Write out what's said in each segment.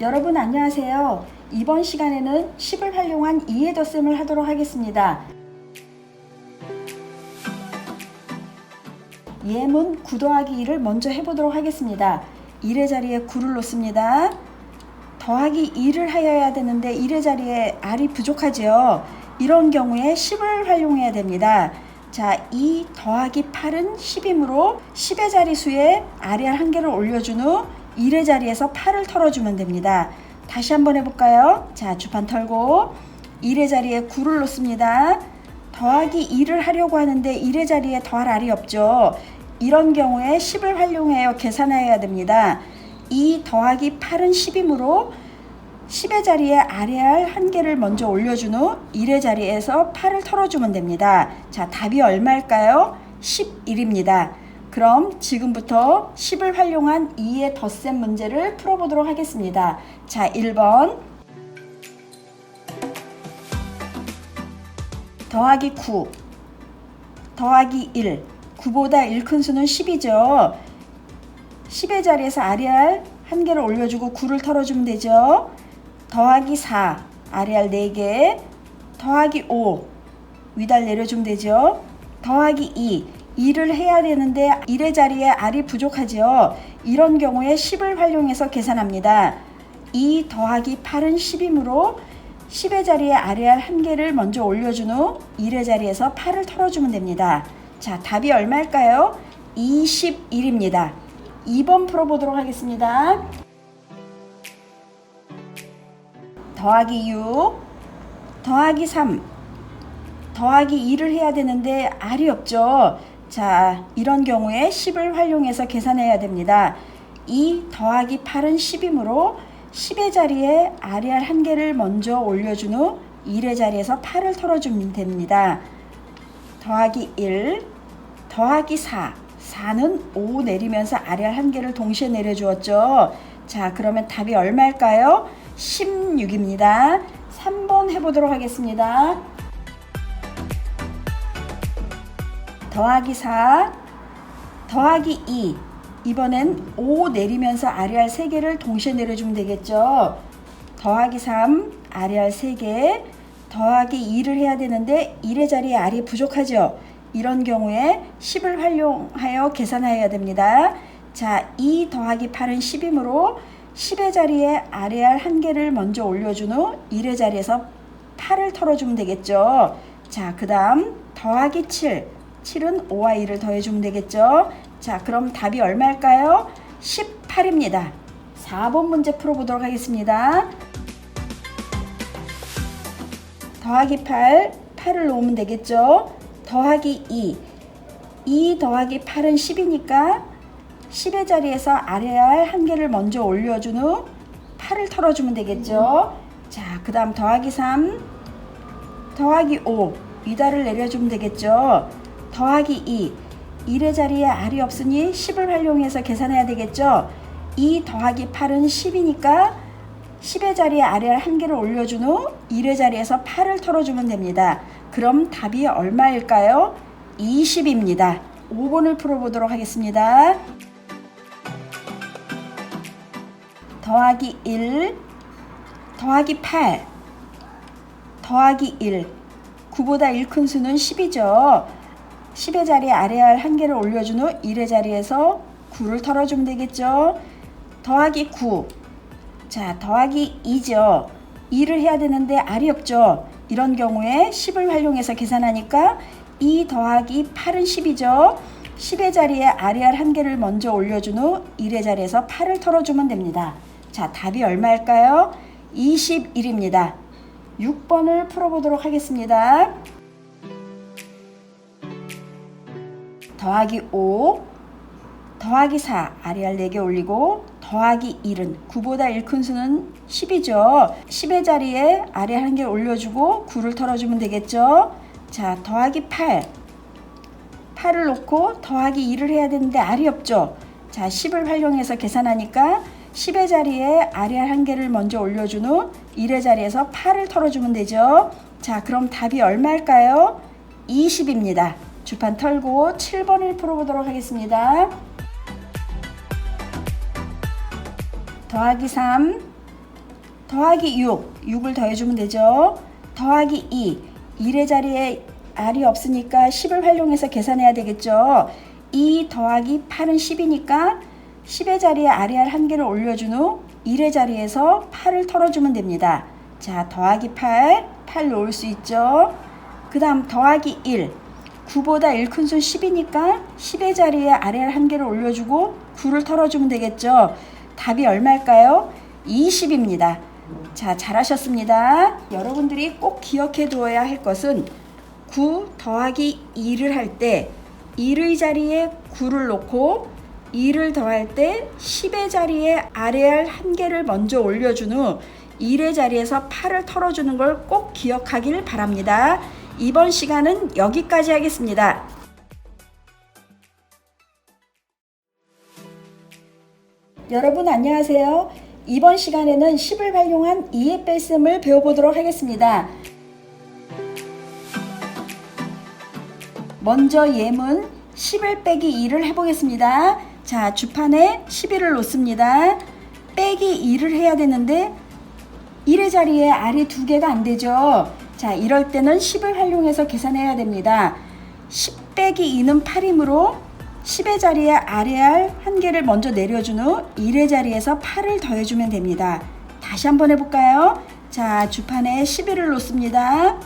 여러분 안녕하세요. 이번 시간에는 10을 활용한 2의 덧셈을 하도록 하겠습니다. 예문 9 더하기 2를 먼저 해보도록 하겠습니다. 1의 자리에 9를 놓습니다. 더하기 2를 하여야 되는데 1의 자리에 R이 부족하죠. 이런 경우에 10을 활용해야 됩니다. 자, 2 더하기 8은 10이므로 10의 자리 수에 R의 한 개를 올려준 후 1의 자리에서 8을 털어주면 됩니다. 다시 한번 해볼까요? 자, 주판 털고 1의 자리에 9를 놓습니다. 더하기 2를 하려고 하는데 1의 자리에 더할 R이 없죠. 이런 경우에 10을 활용하여 계산해야 됩니다. 2 더하기 8은 10이므로 10의 자리에 아래 알 한 개를 먼저 올려준 후 1의 자리에서 8을 털어주면 됩니다. 자, 답이 얼마일까요? 11입니다. 그럼 지금부터 10을 활용한 2의 덧셈 문제를 풀어보도록 하겠습니다. 자, 1번 더하기 9 더하기 1 9보다 1 큰 수는 10이죠. 10의 자리에서 아래알 한 개를 올려주고 9를 털어주면 되죠. 더하기 4 아래알 4개 더하기 5 위달 내려주면 되죠. 더하기 2 2를 해야 되는데 1의 자리에 R이 부족하죠. 이런 경우에 10을 활용해서 계산합니다. 2 더하기 8은 10이므로 10의 자리에 아래알 한 개를 먼저 올려준 후 1의 자리에서 8을 털어주면 됩니다. 자, 답이 얼마일까요? 21입니다. 2번 풀어보도록 하겠습니다. 더하기 6, 더하기 3, 더하기 2를 해야 되는데 R이 없죠. 자, 이런 경우에 10을 활용해서 계산해야 됩니다. 2 더하기 8은 10이므로 10의 자리에 R알 한 개를 먼저 올려준 후 1의 자리에서 8을 털어주면 됩니다. 더하기 1, 더하기 4, 4는 5 내리면서 R알 한 개를 동시에 내려주었죠. 자, 그러면 답이 얼마일까요? 16입니다. 3번 해보도록 하겠습니다. 더하기 4, 더하기 2. 이번엔 5 내리면서 아래알 3개를 동시에 내려주면 되겠죠. 더하기 3, 아래알 3개, 더하기 2를 해야 되는데 1의 자리에 R이 부족하죠. 이런 경우에 10을 활용하여 계산해야 됩니다. 자, 2 더하기 8은 10이므로 10의 자리에 아래알 한 개를 먼저 올려준 후 1의 자리에서 8을 털어주면 되겠죠. 자, 그 다음 더하기 7. 7은 5와 2를 더해주면 되겠죠. 자, 그럼 답이 얼마일까요? 18입니다. 4번 문제 풀어보도록 하겠습니다. 더하기 8, 8을 놓으면 되겠죠. 더하기 2, 2 더하기 8은 10이니까 10의 자리에서 아래 알 한 개를 먼저 올려준 후 8을 털어주면 되겠죠. 자, 그 다음 더하기 3, 더하기 5, 위다를 내려주면 되겠죠. 더하기 2, 1의 자리에 R이 없으니 10을 활용해서 계산해야 되겠죠. 2 더하기 8은 10이니까 10의 자리에 아래알 한 개를 올려준 후 1의 자리에서 8을 털어주면 됩니다. 그럼 답이 얼마일까요? 20입니다. 5번을 풀어보도록 하겠습니다. 더하기 1, 더하기 8, 더하기 1. 9보다 1큰 수는 10이죠. 10의 자리에 아래알 한 개를 올려준 후 1의 자리에서 9를 털어주면 되겠죠. 더하기 9. 자, 더하기 2죠. 2를 해야 되는데 R이 없죠. 이런 경우에 10을 활용해서 계산하니까 2 더하기 8은 10이죠. 10의 자리에 R알 한 개를 먼저 올려준 후 1의 자리에서 8을 털어주면 됩니다. 자, 답이 얼마일까요? 21입니다. 6번을 풀어보도록 하겠습니다. 더하기 5, 더하기 4, 아래알 4개 올리고 더하기 1은 9보다 1큰 수는 10이죠. 10의 자리에 아래 한개 올려주고 9를 털어주면 되겠죠. 자, 더하기 8. 8을 놓고 더하기 2를 해야 되는데 R이 없죠. 자, 10을 활용해서 계산하니까 10의 자리에 아래알 한 개를 먼저 올려준 후 1의 자리에서 8을 털어주면 되죠. 자, 그럼 답이 얼마일까요? 20입니다. 주판 털고 7번을 풀어보도록 하겠습니다. 더하기 3, 더하기 6, 6을 더해주면 되죠. 더하기 2, 1의 자리에 r이 없으니까 10을 활용해서 계산해야 되겠죠. 2 더하기 8은 10이니까 10의 자리에 r의 한 개를 올려준 후 1의 자리에서 8을 털어주면 됩니다. 자, 더하기 8, 8 놓을 수 있죠. 그 다음 더하기 1, 9보다 1큰수 10이니까 10의 자리에 r의 한 개를 올려주고 9를 털어주면 되겠죠. 답이 얼마일까요? 20입니다. 자, 잘하셨습니다. 여러분들이 꼭 기억해 두어야 할 것은 9 더하기 2를 할 때 1의 자리에 9를 놓고 2를 더할 때 10의 자리에 아래알 한 개를 먼저 올려준 후 1의 자리에서 8을 털어주는 걸 꼭 기억하길 바랍니다. 이번 시간은 여기까지 하겠습니다. 여러분 안녕하세요. 이번 시간에는 10을 활용한 이해 뺄셈을 배워보도록 하겠습니다. 먼저 예문 10을 빼기 2를 해보겠습니다. 자, 주판에 11을 놓습니다. 빼기 2를 해야 되는데 1의 자리에 R이 두 개가 안 되죠. 자, 이럴 때는 10을 활용해서 계산해야 됩니다. 10 빼기 2는 8이므로 10의 자리에 RR 한 개를 먼저 내려준 후 1의 자리에서 8을 더해주면 됩니다. 다시 한번 해볼까요? 자, 주판에 11을 놓습니다.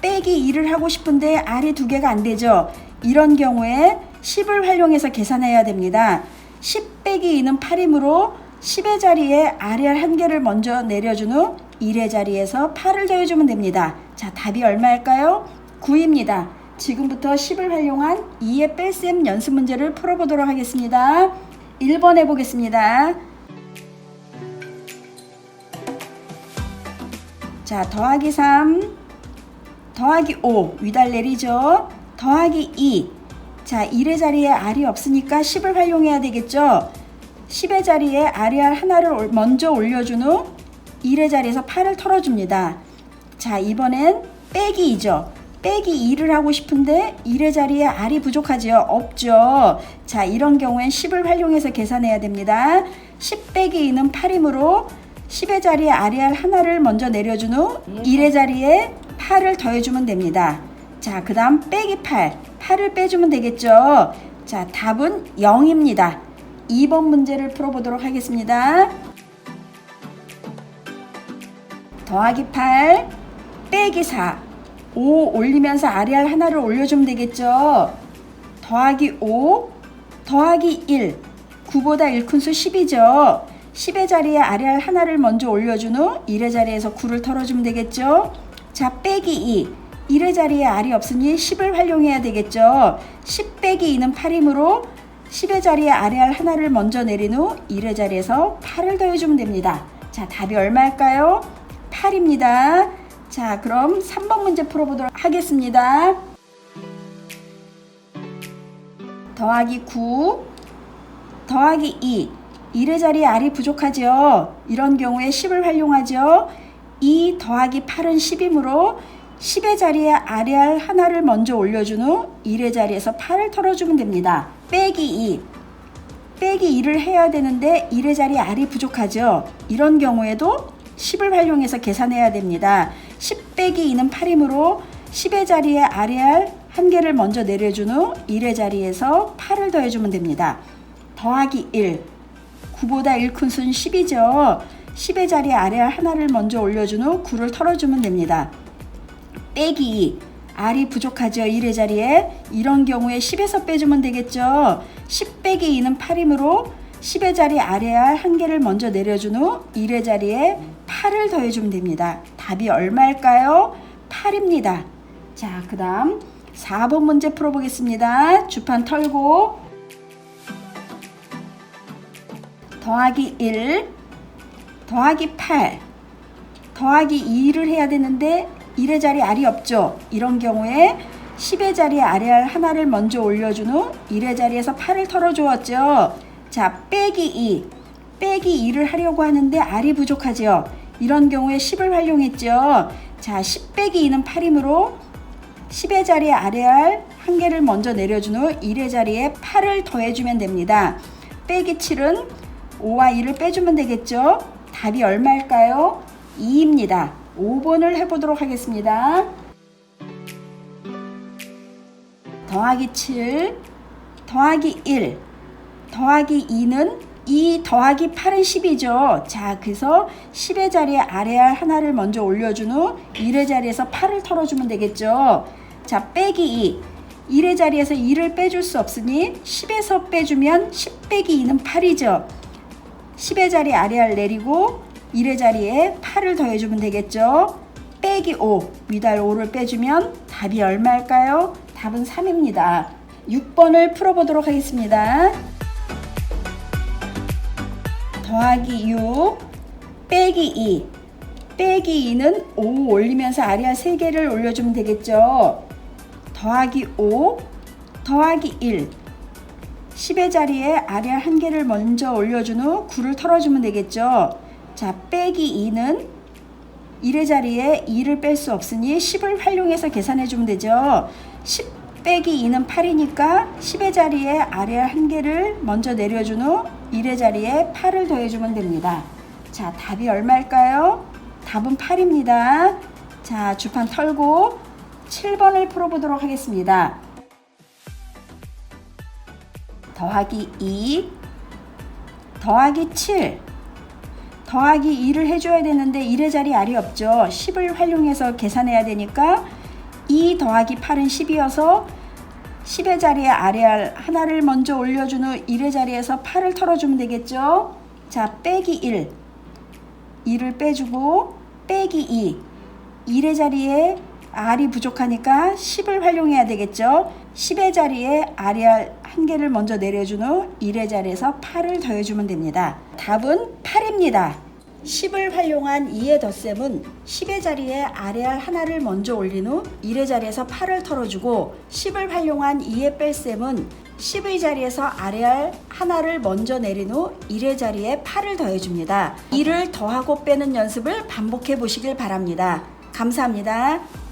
빼기 2를 하고 싶은데 R이 두 개가 안 되죠. 이런 경우에 10을 활용해서 계산해야 됩니다. 10 빼기 2는 8이므로 10의 자리에 RR 한 개를 먼저 내려준 후 1의 자리에서 8을 더해주면 됩니다. 자, 답이 얼마일까요? 9입니다. 지금부터 10을 활용한 2의 뺄셈 연습 문제를 풀어보도록 하겠습니다. 1번 해보겠습니다. 자, 더하기 3, 더하기 5, 위달 내리죠. 더하기 2. 자, 1의 자리에 R이 없으니까 10을 활용해야 되겠죠. 10의 자리에 RR 하나를 먼저 올려준 후 1의 자리에서 8을 털어줍니다. 자, 이번엔 빼기 2죠. 빼기 2를 하고 싶은데 1의 자리에 R이 부족하지요? 없죠. 자, 이런 경우엔 10을 활용해서 계산해야 됩니다. 10 빼기 2는 8이므로 10의 자리에 RR 하나를 먼저 내려준 후 1의 자리에 8을 더해주면 됩니다. 자, 그 다음 빼기 8. 8을 빼주면 되겠죠. 자, 답은 0입니다. 2번 문제를 풀어보도록 하겠습니다. 더하기 8, 빼기 4. 5 올리면서 아래알 하나를 올려주면 되겠죠. 더하기 5, 더하기 1. 9보다 1큰 수 10이죠. 10의 자리에 아래알 하나를 먼저 올려준 후 1의 자리에서 9를 털어주면 되겠죠. 자, 빼기 2. 1의 자리에 R이 없으니 10을 활용해야 되겠죠. 10 빼기 2는 8이므로 10의 자리에 아래알 하나를 먼저 내린 후 1의 자리에서 8을 더해주면 됩니다. 자, 답이 얼마일까요? 8입니다. 자, 그럼 3번 문제 풀어보도록 하겠습니다. 더하기 9, 더하기 2. 1의 자리에 R이 부족하죠. 이런 경우에 10을 활용하죠. 2 더하기 8은 10이므로 10의 자리에 RR 하나를 먼저 올려준 후 1의 자리에서 8을 털어주면 됩니다. 빼기 2. 빼기 2를 해야 되는데 1의 자리에 R이 부족하죠. 이런 경우에도 10을 활용해서 계산해야 됩니다. 10 빼기 2는 8이므로 10의 자리에 RR 한 개를 먼저 내려준 후 1의 자리에서 8을 더해주면 됩니다. 더하기 1. 9보다 1큰 수는 10이죠. 10의 자리에 RR 하나를 먼저 올려준 후 9를 털어주면 됩니다. 빼기 2. R이 부족하죠. 1의 자리에. 이런 경우에 10에서 빼주면 되겠죠. 10 빼기 2는 8이므로 10의 자리 아래 R 한 개를 먼저 내려준 후 1의 자리에 8을 더해주면 됩니다. 답이 얼마일까요? 8입니다. 자, 그 다음 4번 문제 풀어보겠습니다. 주판 털고 더하기 1 더하기 8 더하기 2를 해야 되는데 1의 자리 R이 없죠. 이런 경우에 10의 자리에 아래알 하나를 먼저 올려준 후 1의 자리에서 8을 털어주었죠. 자, 빼기 2. 빼기 2를 하려고 하는데 R이 부족하죠. 이런 경우에 10을 활용했죠. 자, 10 빼기 2는 8이므로 10의 자리에 아래알 한 개를 먼저 내려준 후 1의 자리에 8을 더해주면 됩니다. 빼기 7은 5와 2를 빼주면 되겠죠. 답이 얼마일까요? 2입니다. 5번을 해보도록 하겠습니다. 더하기 7 더하기 1 더하기 2는 2 더하기 8은 10이죠. 자, 그래서 10의 자리에 아래알 하나를 먼저 올려준 후 1의 자리에서 8을 털어주면 되겠죠. 자, 빼기 2. 1의 자리에서 2를 빼줄 수 없으니 10에서 빼주면 10 빼기 2는 8이죠. 10의 자리 아래알 내리고 1의 자리에 8을 더해주면 되겠죠. 빼기 5, 위달 5를 빼주면 답이 얼마일까요? 답은 3입니다. 6번을 풀어보도록 하겠습니다. 더하기 6, 빼기 2, 빼기 2는 5 올리면서 아래알 3개를 올려주면 되겠죠. 더하기 5, 더하기 1, 10의 자리에 아래알 1개를 먼저 올려준 후 9를 털어주면 되겠죠. 자, 빼기 2는 1의 자리에 2를 뺄 수 없으니 10을 활용해서 계산해 주면 되죠. 10 빼기 2는 8이니까 10의 자리에 아래알 1개를 먼저 내려준 후 1의 자리에 8을 더해주면 됩니다. 자, 답이 얼마일까요? 답은 8입니다. 자, 주판 털고 7번을 풀어보도록 하겠습니다. 더하기 2 더하기 7 더하기 2를 해줘야 되는데 1의 자리 알이 없죠. 10을 활용해서 계산해야 되니까 2 더하기 8은 10이어서 10의 자리에 아래알 하나를 먼저 올려준 후 1의 자리에서 8을 털어주면 되겠죠. 자, 빼기 1. 2를 빼주고 빼기 2. 1의 자리에 R이 부족하니까 10을 활용해야 되겠죠. 10의 자리에 아래알 한 개를 먼저 내려준 후 1의 자리에서 8을 더해주면 됩니다. 답은 8입니다. 10을 활용한 2의 덧셈은 10의 자리에 아래알 하나를 먼저 올린 후 1의 자리에서 8을 털어주고 10을 활용한 2의 뺄셈은 10의 자리에서 아래알 하나를 먼저 내린 후 1의 자리에 8을 더해줍니다. 2를 더하고 빼는 연습을 반복해 보시길 바랍니다. 감사합니다.